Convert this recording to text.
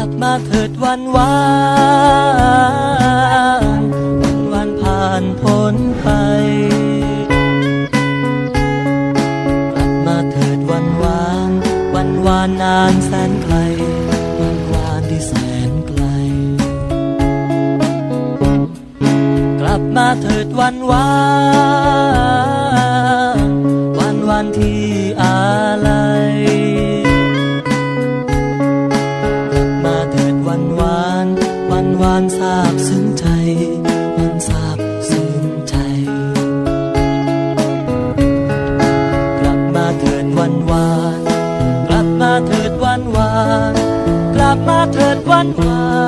ลับมาเถิดวันวานวันวันผ่านพ้นไป กลับมาเถิดวันวาน วันวานนานแสนไกล วันวานที่แสนไกล กลับมาเถิดวันวานวันวันที่อาลัย ซานทราบซึ้งใจวันทราบซึ้งใจ กลับมาเถิดวันวาน กลับมาเถิดวันวาน กลับมาเถิดวันวาน